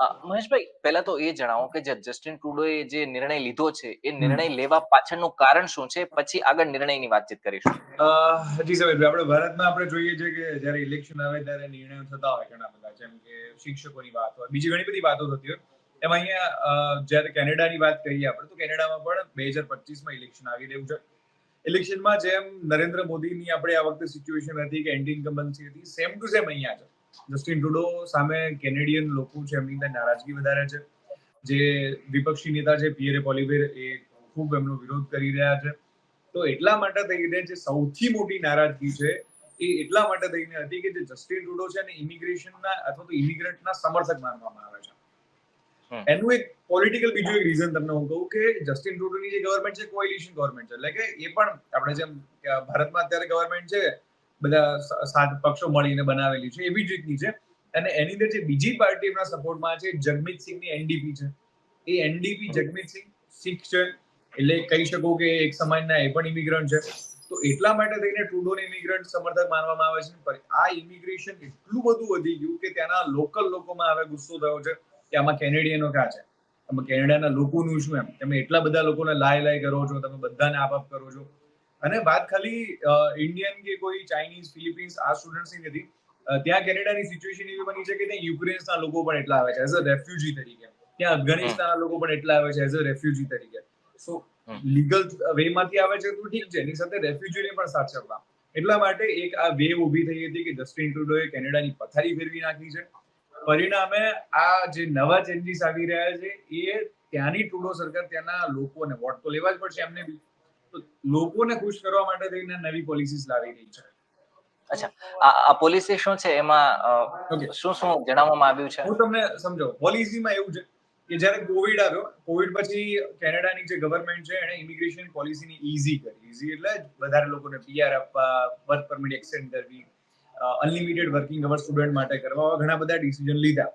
મહેશભાઈ પહેલા તો એ જણાવો કે જે જસ્ટિન ટ્રુડોએ જે નિર્ણય લીધો છે એ નિર્ણય લેવા પાછળનું કારણ શું છે? પછી આગળ નિર્ણયની વાતચીત કરીશું. જી સાહેબ આપણે ભારતમાં આપણે જોઈએ છે કે જ્યારે ઇલેક્શન આવે ત્યારે નિર્ણયો થતા હોય ઘણા બધા જેમ કે શિક્ષકોની વાત હોય બીજી ઘણી બધી વાતો થતી હોય. એમાં અહીંયા જ્યારે કેનેડાની વાત કરીએ આપણે તો કેનેડામાં પણ બે હજાર પચીસમાં ઇલેક્શન આવી રહ્યું છે. ઇલેક્શનમાં જેમ નરેન્દ્ર મોદીની આપણે આ વખતે સિચ્યુએશન હતી કે એન્ટી ઇન્કમ્બન્સી હતી સેમ ટુ સેમ અહીંયા છે જસ્ટિન ટ્રુડો સામે કેનેડિયન લોકો છે એમની અંદર નારાજગી વધારે છે. જે વિપક્ષી નેતા છે પિયરે પોલિવેર એ ખૂબ એમનો વિરોધ કરી રહ્યા છે. તો એટલા માટે થઈને જે સૌથી મોટી નારાજગી છે એ એટલા માટે થઈને હતી કે જે જસ્ટિન ટ્રુડો છે અને ઇમિગ્રેશનના અથવા તો ઇમિગ્રન્ટના સમર્થક માનવામાં આવે છે. એનું એક પોલિટિકલ બીજું એક રીઝન તમને હું કહું કે જસ્ટિન ટ્રુડોની જે ગવર્મેન્ટ છે કોએલિશન ગવર્મેન્ટ છે. એટલે કે એ પણ આપણે જેમ ભારતમાં અત્યારે ગવર્મેન્ટ છે બધા સાત પક્ષો મળીને બનાવેલી છે, એવી જ રીતની છે. અને એની અંદર જે બીજી પાર્ટી એમના સપોર્ટમાં છે, જગમીત સિંહની એનડીપી છે. એ એનડીપી જગમીત સિંહ શીખ છે. એટલે કહી શકો કે એક સમાજના એ પણ ઇમિગ્રન્ટ છે. તો એટલા માટે થઈને ટ્રુડોને ઇમિગ્રન્ટ સમર્થક માનવામાં આવે છે. પણ આ ઇમિગ્રેશન એટલું બધું વધી ગયું કે ત્યાંના લોકલ લોકોમાં હવે ગુસ્સો થયો છે કે આમાં કેનેડિયનો ક્યાં છે? તમે કેનેડાના લોકોનું શું એમ? તમે એટલા બધા લોકોને લાય લાય કરો છો, તમે બધાને આપ આપ કરો છો. અને વાત ખાલી ઇન્ડિયન કે કોઈ ચાઇનીઝ ફિલિપિન્સ આ સ્ટુડન્ટ્સની નથી. ત્યાં કેનેડાની સિચ્યુએશન એવી બની છે કે ત્યાં યુક્રેન્સના લોકો પણ એટલા આવે છે એઝ અ રેફ્યુજી તરીકે. ત્યાં અફઘાનિસ્તાનના લોકો પણ એટલા આવે છે એઝ અ રેફ્યુજી તરીકે. સો લીગલ વેમાંથી આવે છે તો ઠીક છે એની સાથે રેફ્યુજીને પણ સાચવવા એટલા માટે એક આ વેવ ઊભી થઈ હતી કે જસ્ટિન ટ્રુડોએ કેનેડાની પથારી ફેરવી નાખી છે. પરિણામે આ જે નવા ચેન્જીસ આવી રહ્યા છે એ ત્યાંની ટ્રુડો સરકાર ત્યાંના લોકોને વોટ તો લેવા જ પડશે એમને બી. તો લોકોને ખુશ કરવા માટે થઈને નવી પોલિસીસ લાવી રહી છે. અચ્છા આ પોલિસી શું છે? એમાં શું શું જણાવવામાં આવ્યું છે? હું તમને સમજો પોલિસીમાં એવું છે કે જ્યારે કોવિડ આવ્યો કોવિડ પછી કેનેડાની જે ગવર્મેન્ટ છે એણે ઇમિગ્રેશન પોલિસીની ઈઝી કરી. ઈઝી એટલે વધારે લોકોને પીઆર આપવા વર્ક પરમિટ એક્સટેન્ડ કરવી અનલિમિટેડ વર્કિંગ અવર સ્ટુડન્ટ માટે કરવા ઘણા બધા ડિસિઝન લીધા.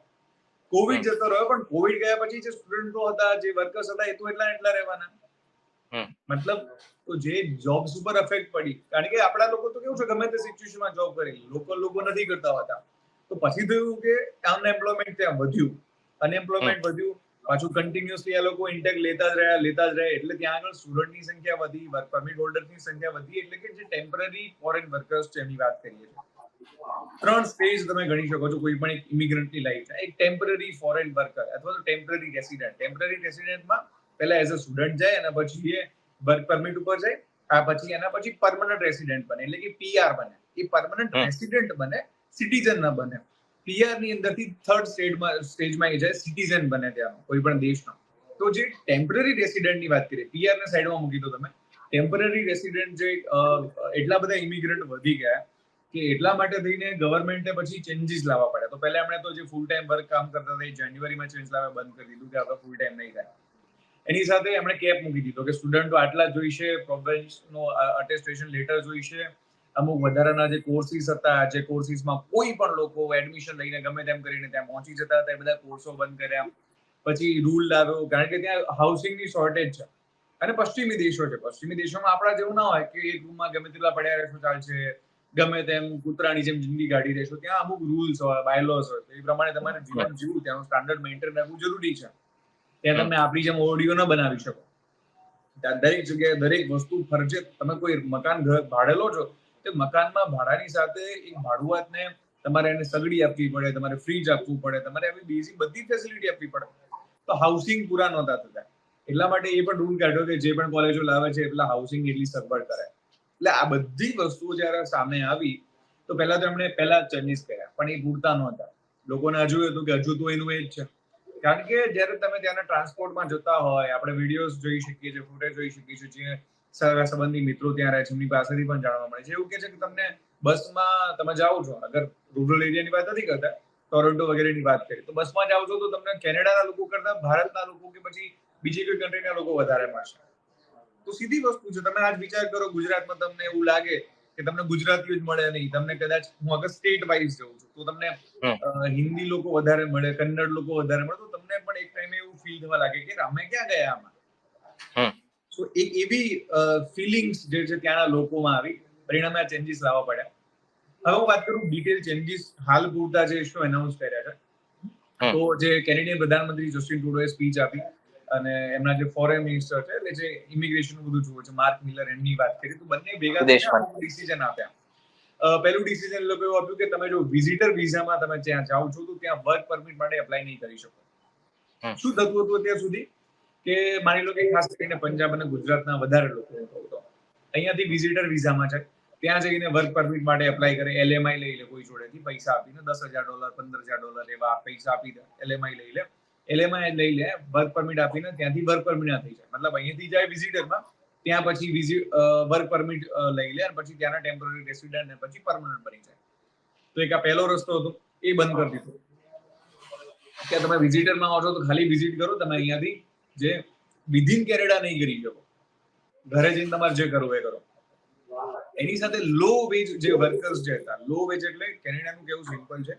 કોવિડ જતો રહ્યો પણ કોવિડ ગયા પછી જે સ્ટુડન્ટો હતા જે વર્કર્સ હતા એ તો એટલા એટલા રહેવાના. મતલબ તો જે જોબ્સ ઉપર અફેક્ટ પડી કારણ કે આપણા લોકો તો કેવું છે ગમે તે સિચ્યુએશનમાં જોબ કરી લોકલ લોકો નથી કરતા હોતા. તો પછી થયું કે અનએમ્પ્લોયમેન્ટ ત્યાં વધ્યું. અનએમ્પ્લોયમેન્ટ વધ્યું પાછું કન્ટિન્યુઅસલી આ લોકો ઇન્ટેક લેતા જ રહ્યા લેતા જ રહ્યા એટલે ત્યાં આગળ સ્ટુડન્ટની સંખ્યા વધી વર્ક પરમિટ હોલ્ડરની સંખ્યા વધી એટલે કે જે ટેમ્પરરી ફોરેન વર્કર્સ છે એની વાત કરીએ છીએ. ત્રણ સ્ટેજ તમે ગણી શકો છો કોઈ પણ એક ઇમિગ્રન્ટની લાઈફ એક ટેમ્પરરી ફોરેન વર્કર અથવા તો ટેમ્પરરી રેસિડન્ટ ટેમ્પરરી રેસિડન્ટમાં પહેલા એઝ અ સ્ટુડન્ટ જાય અને પછી એ વર્ક પરમિટ ઉપર જાય આ પછી એના પછી પરમનન્ટ રેસિડન્ટ બને એટલે કે પીઆર બને. એ પરમનન્ટ રેસિડેન્ટ બને સિટીઝન ન બને. પીઆરની અંદરથી થર્ડ સ્ટેજમાં સ્ટેજમાં એ જાય સિટીઝન બને ત્યાંનો કોઈ પણ દેશનો. તો જે ટેમ્પરરી રેસિડન્ટની વાત કરીએ પીઆર ને સાઈડમાં મૂકી દો તમે. ટેમ્પરરી રેસિડન્ટ જે એટલા બધા ઇમિગ્રન્ટ વધી ગયા કે એટલા માટે થઈને ગવર્મેન્ટે પછી ચેન્જીસ લાવવા પડ્યા. તો પહેલા એમણે તો જે ફૂલ ટાઈમ વર્ક કામ કરતા હતા એ જાન્યુઆરીમાં ચેન્જ લાવવા બંધ કરી દીધું કે આપણે ફૂલ ટાઈમ નહીં થાય. એની સાથે એમણે કેપ મૂકી દીધો કે સ્ટુડન્ટો આટલા જોઈશે પ્રોવેન્સનો અટેસ્ટેશન લેટર જોઈશે અમુક વધારાના જે કોર્સિસ હતા જે કોર્સિસમાં કોઈ પણ લોકો એડમિશન લઈને ગમે તેમ કરીને ત્યાં પહોંચી જતા હતા એ બધા કોર્સો બંધ કર્યા. પછી રૂલ લાવ્યો કારણ કે ત્યાં હાઉસિંગની શોર્ટેજ છે. અને પશ્ચિમી દેશો છે. પશ્ચિમી દેશોમાં આપણા જેવું ના હોય કે એક રૂમમાં ગમે તેટલા પડ્યા રહેશો ચાલશે. ગમે તેમ કૂતરાની જેમ જિંદગી ગાડી રહેશો. ત્યાં અમુક રૂલ્સ હોય બાયલોસ હોય એ પ્રમાણે તમારે જીવન જીવવું. ત્યાંનું સ્ટાન્ડર્ડ મેન્ટેન રાખવું જરૂરી છે. ત્યાં તમે આપણી જેમ ઓડિયો ન બનાવી શકો. દરેક જગ્યાએ દરેક વસ્તુ ફરજે. તમે કોઈ મકાન ઘર ભાડે લો છો, તે મકાનમાં ભાડાની સાથે એક ભાડુઆતને તમારે એને સગડી આપવી પડે, તમારે ફ્રીજ આપવું પડે, તમારે આવી બેઝિક બધી ફેસિલિટી આપવી પડે. તો હાઉસિંગ પૂરા નહોતા થતા. એટલા માટે એ પણ રૂલ કાઢ્યો કે જે પણ કોલેજો લાવે છે, એટલા હાઉસિંગ એટલી સગવડ કરે. એટલે આ બધી વસ્તુઓ જ્યારે સામે આવી, તો પહેલા તો એમણે પહેલા ચેન્જીસ કર્યા, પણ એ પૂરતા નહોતા. લોકોને હજુ હતું કે હજુ તો એનું એ જ છે. કારણ કે જ્યારે તમે ત્યાંના ટ્રાન્સપોર્ટમાં જતા હોય આપણે વિડીયોઝ જોઈ શકીએ છીએ ફૂટેજ જોઈ શકીએ છીએ જે સગા સંબંધી મિત્રો ત્યાં રહે છે એમની પાસેથી પણ જાણવા મળે છે. એવું કે છે કે તમને બસમાં તમે જાઓ છો અગર રૂરલ એરિયાની વાત નથી કરતા ટોરેન્ટો વગેરેની વાત કરીએ તો બસમાં જાઓ છો તો તમને કેનેડાના લોકો કરતા ભારતના લોકો કે પછી બીજી કોઈ કન્ટ્રીના લોકો વધારે મળશે. તો સીધી વસ્તુ છે તમે આજ વિચાર કરો ગુજરાતમાં તમને એવું લાગે કે તમને ગુજરાતીઓ જ મળે નહીં તમને કદાચ હું અગર સ્ટેટ વાઇઝ જઉં છું તો તમને હિન્દી લોકો વધારે મળે કન્નડ લોકો વધારે મળે તો પણ એક ટાઈમે એવું ફીલ થવા લાગે કે અમે ક્યાં ગયા આમાં? સો એક એવી ફિલિંગ્સ જે છે ત્યાંના લોકોમાં આવી. પરિણામે આ ચેન્જીસ લાવવા પડ્યા. હવે હું વાત કરું ડિટેલ ચેન્જીસ હાલ પૂરતા જે શું એનાઉન્સ કર્યા છે. તો જે કેનેડિયન પ્રધાનમંત્રી જસ્ટિન ટ્રુડોએ સ્પીચ આપી અને એમના જે ફોરેન મિનિસ્ટર છે એટલે જે ઇમિગ્રેશન બધું જોવે છે માર્ક મિલર એમની વાત કરી તો બંને ભેગા ડિસિઝન આપ્યા. પહેલું ડિસિઝન લોકો એવું આપ્યું કે તમે જો વિઝિટર વિઝામાં તમે ત્યાં જાઓ છો તો ત્યાં વર્ક પરમિટ માટે એપ્લાય નહીં કરી શકો. શું થતું હતું અત્યાર સુધી? કે માની લો કે ખાસ કરીને પંજાબ અને ગુજરાતના વધારે લોકો હું અહીંયાથી વિઝિટર વિઝામાં છે. ત્યાં જઈને વર્ક પરમિટ માટે એપ્લાય કરે એલએમઆઈ લઈ લે કોઈ જોડેથી, પૈસા આપીને દસ હજાર ડોલર પંદર હજાર ડોલર એવા પૈસા આપી દે એલએમઆઈ લઈ લે. એલએમઆઈ લઈ લે વર્ક પરમિટ આપીને ત્યાંથી વર્ક પરમિટ ના થઈ જાય. મતલબ અહીંયાથી જાય વિઝિટરમાં ત્યાં પછી વિઝિટ વર્ક પરમિટ લઈ લે અને પછી ત્યાંના ટેમ્પરરી રેસિડન્ટ ને પછી પરમનન્ટ બની જાય. તો એક આ પહેલો રસ્તો હતો, એ બંધ કરી દીધો. કે તમે વિઝિટરમાં આવો છો તો ખાલી વિઝિટ કરો, તમે અહીંયાથી જે વિધિન કેનેડા નહીં કરી શકો. ઘરે જઈને તમારે જે કરવું એ કરો. એની સાથે લો વેજ જે વર્કર્સ જે હતા લો વેજ એટલે કેનેડાનું કેવું સિમ્પલ છે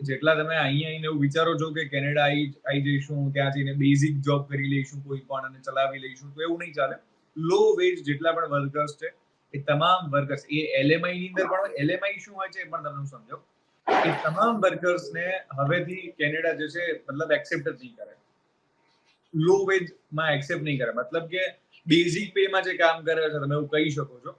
જેટલા તમે અહીંયા આવીને એવું વિચારો છો કે કેનેડા આવી આવી જઈશું, ત્યાં જઈને બેઝિક જોબ કરી લઈશું કોઈ પણ અને ચલાવી લઈશું, તો એવું નહીં ચાલે. લો વેજ જેટલા પણ વર્કર્સ છે, એ તમામ વર્કર્સ એ એલએમઆઈ ની અંદર પણ એલએમઆઈ શું હોય છે એ પણ તમને હું એ તમામ વર્કર્સ ને હવેથી કેનેડા જે છે, મતલબ એક્સેપ્ટ જ નહીં કરે. લો વેજમાં એક્સેપ્ટ નહીં કરે. મતલબ કે બેઝિક પે માં જે કામ કરે છે, તમે એવું કહી શકો છો,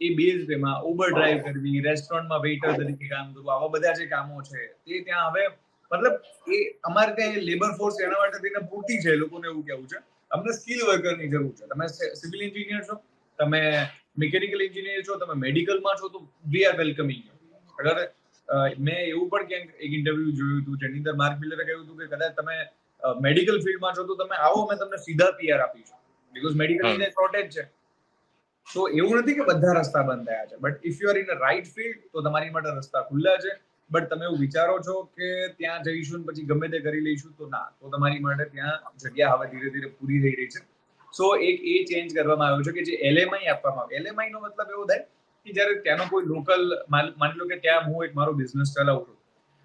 એ બેઝ પે માં ઉબર ડ્રાઈવ કરવી રેસ્ટોરન્ટમાં વેઇટર તરીકે કામ કરવું, આવા બધા જે કામો છે, તે ત્યાં હવે મતલબ એ અમારે ત્યાં લેબર ફોર્સ એના માટે તેને પૂરતી છે લોકોને એવું કેવું છે. અમને સ્કિલ વર્કરની જરૂર છે. તમે સિવિલ એન્જિનિયર છો, તમે મિકેનિકલ એન્જિનિયર છો, તમે મેડિકલમાં છો, તો વી આર વેલકમિંગ અગર મેં એવું પણ ક્યાંક એક ઇન્ટરવ્યુ જોયું હતું જેની અંદર માર્ક મિલરે કહ્યું હતું કે કદાચ તમે મેડિકલ ફિલ્ડમાં છો તો તમે આવો અમે તમને સીધા પીઆર આપીશું બીકોઝ મેડિકલ શોર્ટેજ છે. તો એવું નથી કે બધા રસ્તા બંધ થયા છે. But if you are in a right field તો તમારી માટે રસ્તા ખુલ્લા છે. બટ તમે એવું વિચારો છો કે ત્યાં જઈશું ને પછી ગમે તે કરી લઈશું તો ના. તો તમારી માટે ત્યાં જગ્યા હવે ધીરે ધીરે પૂરી થઈ રહી છે. સો એક એ ચેન્જ કરવામાં આવ્યો છે કે જે એલએમઆઈ આપવામાં આવે એલએમઆઈ નો મતલબ એવો થાય કે જ્યારે ત્યાંનો કોઈ લોકલ માની લો કે ત્યાં હું એક મારો બિઝનેસ ચલાવું છું.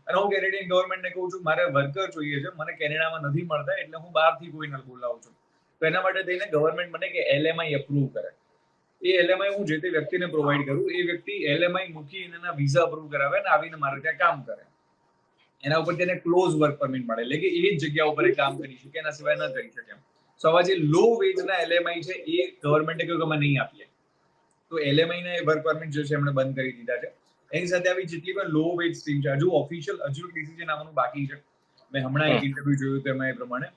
અને હું કેનેડિયન ગવર્મેન્ટને કહું છું, મારે વર્કર જોઈએ છે, મને કેનેડામાં નથી મળતા, એટલે હું બહારથી કોઈને બોલાવું છું. તો એના માટે થઈને ગવર્મેન્ટ મને કે એલએમઆઈ અપ્રુવ કરે. એ એલએમઆઈ હું જે તે વ્યક્તિને પ્રોવાઈડ કરું, એ વ્યક્તિ એલએમઆઈ મૂકીને એના વિઝા અપ્રુવ કરાવે અને આવીને મારે ત્યાં કામ કરે. એના ઉપર તેને ક્લોઝ વર્ક પરમિટ મળે. એટલે કે એ જ જગ્યા ઉપર એ કામ કરી શકે, એના સિવાય ન કરી શકે સો આવા જે લો વેજના એલએમઆઈ છે, એ ગવર્મેન્ટે કહ્યું કે અમે નહીં આપીએ. તો એલએમઆઈ ના વર્ક પરમિટ જે છે એમણે બંધ કરી દીધા છે. એની સાથે આવી જેટલી પણ લો વેજ સ્ટ્રીમ છે હજુ ઓફિશિયલ હજુ ડિસિઝન આવવાનું બાકી છે. મેં હમણાં એક ઇન્ટરવ્યુ જોયું તેમાં એ પ્રમાણે.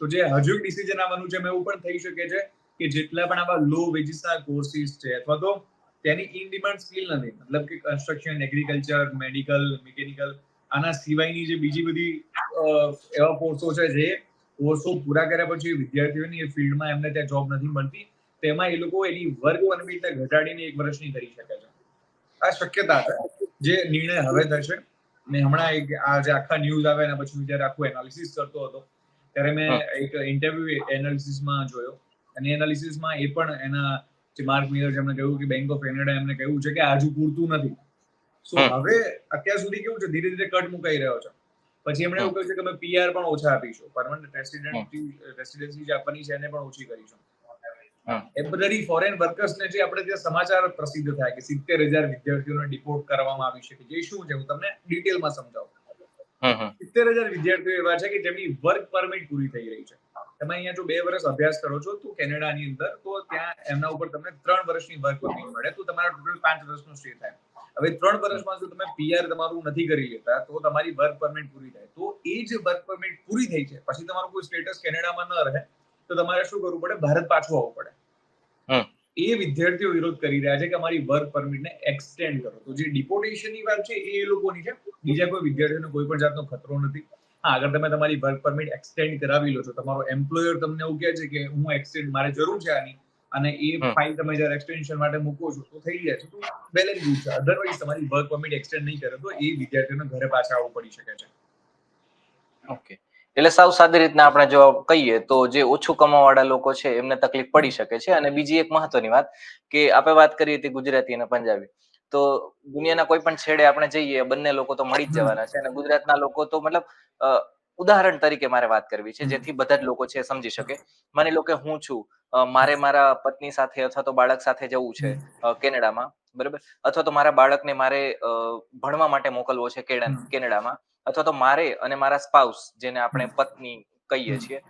તો જે હજુ ડિસિઝન આવવાનું છે એવું પણ થઈ શકે છે કે જેટલા પણ આવા લો વેજીસના કોર્સિસ છે અથવા તો તેની ઇન ડિમાન્ડ સ્કિલ નથી. મતલબ કે કન્સ્ટ્રક્શન એગ્રીકલ્ચર મેડિકલ મિકેનિકલ આના સિવાયની જે બીજી બધી એવા કોર્સો છે જે કોર્સો પૂરા કર્યા પછી વિદ્યાર્થીઓની એ ફિલ્ડમાં એમને ત્યાં જોબ નથી મળતી. તેમાં એ લોકો એની વર્ગ પરમિટને ઘટાડીને એક વર્ષની કરી શકે છે. આ શક્યતા છે. જે નિર્ણય હવે થશે. મેં હમણાં એક આ જે આખા ન્યૂઝ આવે એના પછી જ્યારે આખું એનાલિસિસ કરતો હતો ત્યારે મેં એક ઇન્ટરવ્યુ એનાલિસિસમાં જોયો. અને એનાલિસિસમાં એ પણ એના જે માર્ક મિલર જેમણે કહ્યું કે બેંક ઓફ કેનેડા એમને કહ્યું છે કે આ હજુ પૂરતું નથી. સો હવે અત્યાર સુધી કેવું છે? ધીરે ધીરે કટ મુકાઈ રહ્યો છે. પછી એમણે એવું કહ્યું છે કે અમે પીઆર પણ ઓછા આપીશું. પરમનન્ટ રેસિડેન્સી રેસિડેન્સી જે આપવાની છે એને પણ ઓછી કરીશું. ટેમ્પરરી ફોરેન વર્કર્સને જે આપણે ત્યાં સમાચાર પ્રસિદ્ધ થાય કે સિત્તેર હજાર વિદ્યાર્થીઓને ડિપોર્ટ કરવામાં આવી શકે જે શું છે? હું તમને ડિટેલમાં સમજાવું. સિત્તેર હજાર વિદ્યાર્થીઓ એવા છે કે જેમની વર્ક પરમિટ પૂરી થઈ રહી છે. તમે અહીંયા જો બે વર્ષ અભ્યાસ કરો છો તો કેનેડાની અંદર તો ત્યાં એમના ઉપર તમને ત્રણ વર્ષની વર્ક પરમિટ મળે. તો તમારા ટોટલ પાંચ વર્ષનો સ્ટે થાય. હવે ત્રણ વર્ષમાં જો તમે પીઆર તમારું નથી કરી લેતા તો તમારી વર્ક પરમિટ પૂરી થાય. તો એ જ વર્ક પરમિટ પૂરી થઈ છે. પછી તમારું કોઈ સ્ટેટસ કેનેડામાં ન રહે. તો તમારે શું કરવું પડે? ભારત પાછું આવવું પડે. એ વિદ્યાર્થીઓ વિરોધ કરી રહ્યા છે કે અમારી વર્ક પરમિટને એક્સટેન્ડ કરો. તો જે ડિપોર્ટેશનની વાત છે એ લોકોની છે. બીજા કોઈ વિદ્યાર્થીઓને કોઈ પણ જાતનો ખતરો નથી. હા અગર તમે તમારી વર્ક પરમિટ એક્સટેન્ડ કરાવી લો છો તમારો એમ્પ્લોયર તમને એવું કહે છે કે હું એક્સટેન્ડ મારે જરૂર છે આની. અને એ ફાઇલ તમે જ્યારે એક્સટેન્શન માટે મૂકો છો તો થઈ જાય છે. તો બેલેન્સ ગુડ છે. અધરવાઇઝ તમારી વર્ક પરમિટ એક્સટેન્ડ નહીં કરે તો એ વિદ્યાર્થીઓને ઘરે પાછા આવવું પડી શકે છે. ઓકે એટલે સાવ સાદી રીતના આપણે જો કહીએ તો જે ઓછું કમાવાવાળા લોકો છે એમને તકલીફ પડી શકે છે. અને બીજી એક મહત્વની વાત કે આપણે વાત કરીએ હતી ગુજરાતી અને પંજાબી. તો દુનિયાના કોઈ પણ છેડે આપણે જઈએ બંને લોકો તો મળી જ જવાના છે. અને ગુજરાતના લોકો તો મતલબ ઉદાહરણ તરીકે મારે વાત કરવી છે જેથી બધા જ લોકો છે એ સમજી શકે. માની લો કે હું છું મારે મારા પત્ની સાથે અથવા તો બાળક સાથે જવું છે કેનેડામાં બરાબર? અથવા તો મારા બાળકને મારે ભણવા માટે મોકલવો છે કેનેડા- કેનેડામાં. અથવા તો મારે અને મારા સ્પાઉસ જેને આપણે પત્ની કહીએ છીએ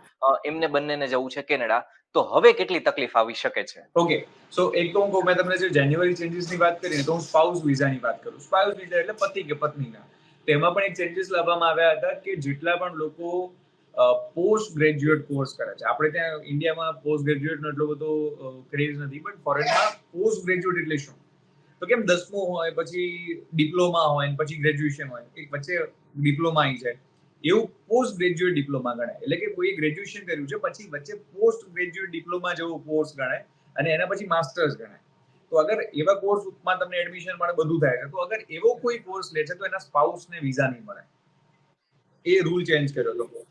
એમને બંનેને જવું છે કેનેડા. તો હવે કેટલી તકલીફ આવી શકે છે? ઓકે સો એક તો હું કહું મેં તમને જે જાન્યુઆરી ચેન્જીસની વાત કરીને તો હું સ્પાઉસ વિઝાની વાત કરું. સ્પાઉસ વિઝા એટલે પતિ કે પત્નીના. તેમાં પણ એક ચેન્જીસ લાવવામાં આવ્યા હતા કે જેટલા પણ લોકો પોસ્ટ ગ્રેજ્યુએટ કોર્સ કરે છે. આપણે ત્યાં ઇન્ડિયામાં પોસ્ટ ગ્રેજ્યુએટ નો એટલો બધો ક્રેઝ નથી બટ ફોરેનમાં પોસ્ટ ગ્રેજ્યુએટ એટલે શું? તો કેમ દસમું હોય પછી ડિપ્લોમા હોય પછી ગ્રેજ્યુએશન હોય. એક વચ્ચે ડિપ્લોમા આવી જાય. એવું પોસ્ટ ગ્રેજ્યુએટ ડિપ્લોમા ગણાય. એટલે કે કોઈ ગ્રેજ્યુએશન કર્યું છે, પછી વચ્ચે પોસ્ટ ગ્રેજ્યુએટ ડિપ્લોમા જેવો કોર્સ ગણાય અને એના પછી માસ્ટર્સ ગણાય. તો અગર એવા કોર્સમાં તમને એડમિશન મળે, બધું થાય છે. તો અગર એવો કોઈ કોર્સ લે છે, તો એના સ્પાઉસને વિઝા નહીં મળે. એ રૂલ ચેન્જ કર્યો હતો.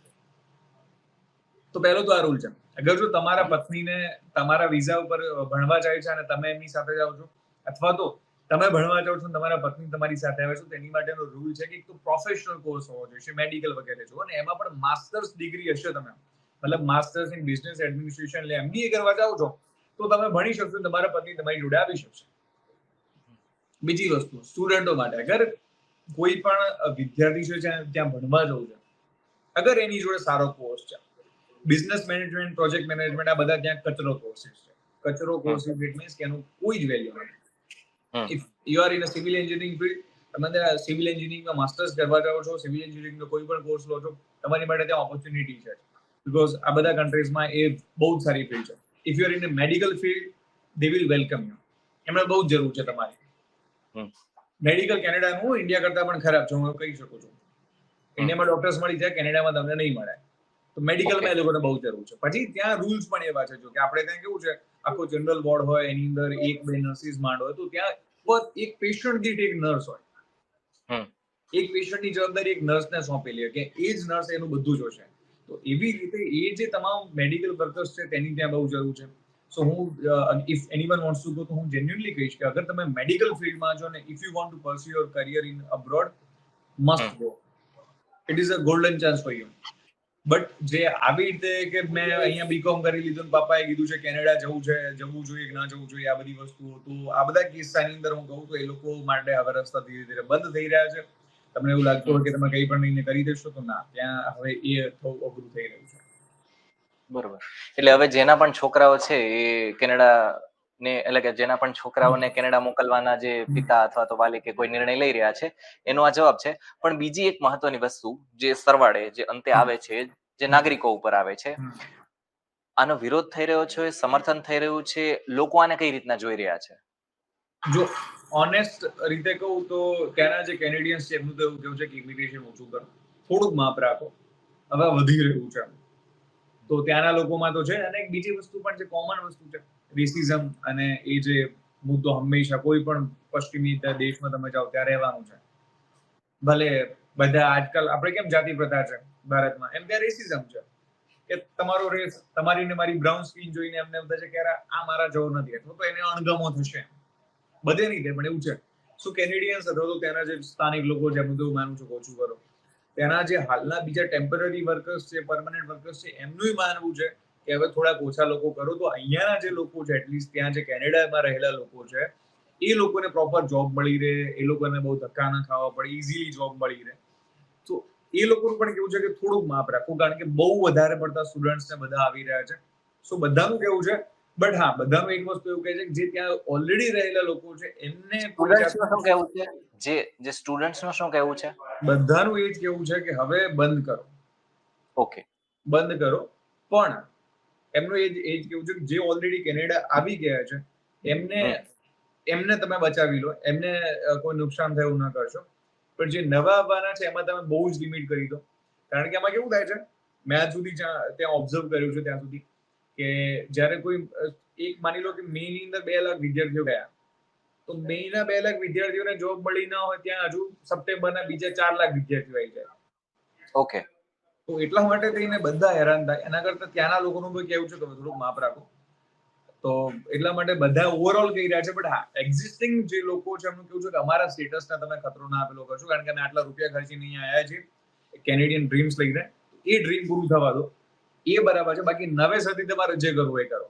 તો પહેલો તો આ રૂલ છે. અગર જો તમારા પત્નીને તમારા વિઝા ઉપર ભણવા જાય છે અને તમે એમની સાથે જાઓ છો, અથવા તો તમે ભણવા જાઓ છો તમારા પત્ની તમારી સાથે આવે છો તેની માટેનો રૂલ છે કે એક તો પ્રોફેશનલ કોર્સ હોવો જોઈએ મેડિકલ વગેરે જો અને એમાં પણ માસ્ટર્સ ડિગ્રી હશે તમે. મતલબ માસ્ટર્સ ઇન બિઝનેસ એડમિનિસ્ટ્રેશન એટલે એમબીએ કરવા જાઓ છો, તો તમે ભણી શકશો, તમારા પત્ની તમારી જોડે આવી શકશે. બીજી વસ્તુ સ્ટુડન્ટો માટે અગર કોઈ પણ વિદ્યાર્થી છે ત્યાં ભણવા જવું છે, અગર એની જોડે સારો કોર્સ છે. બિઝનેસ મેનેજમેન્ટ પ્રોજેક્ટ મેનેજમેન્ટ આ બધા ત્યાં કચરો કોર્સિસ છે. કચરો કોર્સિસ ઇટ મીન્સ કે એનું કોઈ જ વેલ્યુ નથી. If you are in a civil engineering field તમે સિવિલ એન્જિનિયરિંગમાં માસ્ટર્સ કરવા જાઓ છો સિવિલ એન્જિનિયરિંગનો કોઈ પણ કોર્સ લો છો તમારી માટે ત્યાં ઓપોર્ચ્યુનિટી છે. બીકોઝ આ બધા કન્ટ્રીઝમાં એ બહુ જ સારી ફિલ્ડ છે. If you are in a medical field they will welcome you એમણે બહુ જરૂર છે તમારી. મેડિકલ કેનેડાનું ઇન્ડિયા કરતા પણ ખરાબ છે હું કહી શકું છું. ઇન્ડિયામાં ડોક્ટર્સ મળી જાય કેનેડામાં તમને નહીં મળે. તો મેડિકલમાં એ લોકોને બહુ જરૂર છે. પછી ત્યાં રૂલ્સ પણ એવા છે જો કે આપણે ત્યાં કેવું છે આખો જનરલ વોર્ડ હોય એની અંદર એક બે નર્સિસ માંડ હોય તો ત્યાં પર એક પેશન્ટ દીઠ એક નર્સ હોય. એક પેશન્ટની જવાબદારી એક નર્સને સોંપેલી હોય કે એ જ નર્સ એનું બધું જોશે તો એવી રીતે એ જે તમામ મેડિકલ વર્કર્સ છે તેની ત્યાં બહુ જરૂર છે. સો હું if anyone wants to go તો હું જેન્યુઅનલી કહીશ કે અગર તમે મેડિકલ ફિલ્ડમાં છો ને if you want to pursue your career in abroad must go it is a golden chance for you but જે આવી રીતે કે મેં અહીંયા બીકોમ કરી લીધું પાપાએ કીધું છે કેનેડા જવું છે, જવું જોઈએ કે ના જવું જોઈએ, આ બધી વસ્તુઓ તો આ બધા કિસ્સાની અંદર હું કહું તો એ લોકો માટે હવે રસ્તા ધીરે ધીરે બંધ થઈ રહ્યા છે. તમને એવું લાગતું હોય કે તમે કંઈ પણ નહીં કરી દેશો તો ના, ત્યાં હવે એ થોડું અઘરું થઈ રહ્યું છે. બરોબર. એટલે હવે જેના પણ છોકરાઓ છે એ કેનેડા ને એટલે કે જેના પણ છોકરાઓને કેનેડા મોકલવાના જે પિતા અથવા તો વાલી કે કોઈ નિર્ણય લઈ રહ્યા છે એનો આ જવાબ છે. પણ બીજી એક મહત્વની વસ્તુ જે સરવાળે જે અંતે આવે છે જે નાગરિકો ઉપર આવે છે આનો વિરોધ થઈ રહ્યો છે સમર્થન થઈ રહ્યું છે લોકો આને કઈ રીતના જોઈ રહ્યા છે? જો ઓનેસ્ટ રીતે કહું તો ત્યાંના જે કેનેડિયન્સ છે એમનું તો એવું કેવું છે કે ઇમિગ્રેશન ઓછું કરો. થોડુંક માપ રાખો. હવે વધી રહ્યું છે. તો ત્યાંના લોકોમાં તો છે અને એક બીજી વસ્તુ પણ છે કોમન વસ્તુ છે રેસિઝમ અને એ જે મુદ્દો હંમેશા કોઈ પણ પશ્ચિમી દેશમાં તમે જાઓ ત્યાં રહેવાનું છે. ભલે બધા આજકાલ, આપણે કેમ જાતિ પ્રથા છે ભારતમાં? એમ ત્યાં રેસિઝમ છે. કે તમારો રેસ તમારી ને મારી બ્રાઉન સ્કિન જોઈને એમને એમ થશે કે આ મારા જેવો નથી. અથવા તો એને અણગમો થશે બધે નહીં થાય, પણ એવું છે. શું કેનેડિયન્સ અથવા તો ત્યાંના જે સ્થાનિક લોકો જે મુદ્દો માનું છું ઓછું કરો. તેના જે હાલના બીજા ટેમ્પરરી વર્કર્સ છે પરમનન્ટ વર્કર્સ છે, એમનું માનવું છે કે હવે થોડાક ઓછા લોકો કરો તો અહીંયાના જે લોકો છે એટલીસ્ટ ત્યાં જે કેનેડામાં રહેલા લોકો છે એ લોકોને પ્રોપર જોબ મળી રહે એ લોકોને બહુ ધક્કા ના ખાવા પડે ઇઝીલી જોબ મળી રહે. તો એ લોકોનું પણ કેવું છે કે થોડુંક માપ રાખવું કારણ કે બહુ વધારે પડતા સ્ટુડન્ટ્સ બધા આવી રહ્યા છે. સો બધાનું કેવું છે? બટ હા બધાનું એક વસ્તુ એવું કહે છે કે જે ત્યાં ઓલરેડી રહેલા લોકો છે એમને શું કહેવું છે? જે જે સ્ટુડન્ટ્સનું શું કહેવું છે? બધાનું એ જ કેવું છે કે હવે બંધ કરો. ઓકે બંધ કરો. પણ એમનું એ જ એ જ કેવું છે કે જે ઓલરેડી કેનેડા આવી ગયા છે એમને એમને તમે બચાવી લો એમને કોઈ નુકસાન થયું ન કરશો. પણ જે નવા આવવાના છે એમાં તમે બહુ જ લિમિટ કરી દો. કારણ કે એમાં કેવું થાય છે મેં આજ સુધી ત્યાં ઓબ્ઝર્વ કર્યું છે ત્યાં સુધી કે જ્યારે કોઈ એક માની લો કે મે ની અંદર બે લાખ વિદ્યાર્થીઓ ગયા તો મે ના બે લાખ વિદ્યાર્થીઓને જોબ મળી ના હોય ત્યાં હજુ સપ્ટેમ્બરના બીજા ચાર લાખ વિદ્યાર્થીઓ આવી જાય. ઓકે તો એટલા માટે થઈને બધા હેરાન થાય. એના કરતા ત્યાંના લોકોનું બી કેવું છે કે થોડુંક માપ રાખો. તો એટલા માટે બધા ઓવરઓલ કહી રહ્યા છે બટ હા એક્ઝિસ્ટિંગ જે લોકો છે, એમનું કેવું છે કે અમારા સ્ટેટસને તમે ખતરો ના આપેલો કરશો, કારણ કે અમે આટલા રૂપિયા ખર્ચીને અહીંયા આવ્યા છીએ કેનેડિયન ડ્રીમ્સ લઈને. એ ડ્રીમ પૂરું થવા દો. એ બરાબર છે. બાકી નવેસરથી તમારે જે કરવું એ કરો.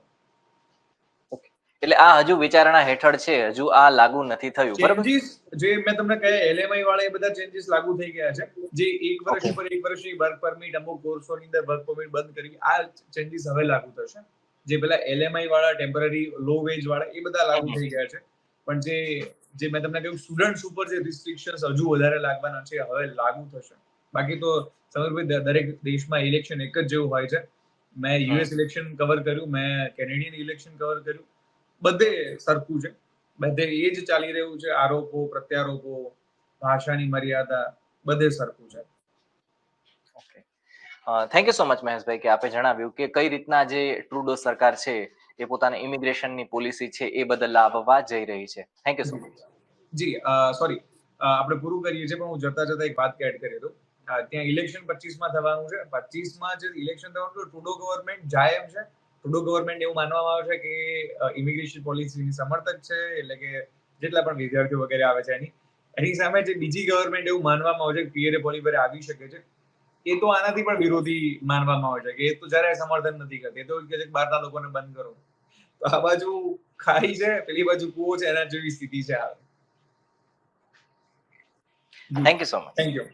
એટલે આ હજુ વિચારણા હેઠળ છે હજુ આ લાગુ નથી થયું બરાબર? જે મેં તમને કહે એલએમઆઈ વાળા એ બધા ચેન્જીસ લાગુ થઈ ગયા છે. જે એક વર્ષ ઉપર એક વર્ષની વર્ક પરમિટ અમુક કોર્સોની અંદર વર્ક પરમિટ બંધ કરી આ ચેન્જીસ હવે લાગુ થશે. જે પેલા એલએમઆઈ વાળા ટેમ્પરરી લો વેજ વાળા એ બધા લાગુ થઈ ગયા છે. પણ જે જે મેં તમને કહ્યું સ્ટુડન્ટ્સ ઉપર જે રિસ્ટ્રિક્શન્સ હજુ વધારે લાગવાના છે હવે લાગુ થશે. બાકી તો સમરભાઈ દરેક દેશમાં ઇલેક્શન એક જ જેવું હોય છે. મેં યુએસ ઇલેક્શન કવર કર્યું મેં કેનેડિયન ઇલેક્શન કવર કર્યું. બધે સરખું છે. બધે એ જ ચાલી રહ્યું છે. આરોપો પ્રત્યારોપો ભાષાની મર્યાદા બધે સરખું છે. Okay thank you so much મહેશભાઈ કે આપે જણાવ્યું કે કઈ રીતના જે ટ્રુડો સરકાર છે એ પોતાની ઇમિગ્રેશનની પોલિસી છે એ બદલ લાવવા જઈ રહી છે. Thank you so much ji sorry આપણે પૂરું કરીએ છીએ પણ હું જતા જતા એક વાત એડ કરી દઉં. ત્યાં ઇલેક્શન પચીસમાં થવાનું છે. પચીસમાં જે ઇલેક્શન થવાનું ટ્રુડો ગવર્મેન્ટ જાય એમ છે. ટ્રુડો ગવર્મેન્ટ એવું માનવામાં આવે છે કે ઇમિગ્રેશન પોલિસીની સમર્થક છે એટલે કે જેટલા પણ વિદ્યાર્થીઓ વગેરે આવે છે એની એની સામે જે બીજી ગવર્મેન્ટ એવું માનવામાં આવે છે કે પીએરે પોલિવરે આવી શકે છે એ તો આનાથી પણ વિરોધી માનવામાં આવે છે કે એ તો જ્યારે સમર્થન નથી કરતી એ તો કહે છે કે બહારના લોકોને બંધ કરો. તો આ બાજુ ખાઈ છે પેલી બાજુ કૂવો છે એના જેવી સ્થિતિ છે આવે thank you so much thank you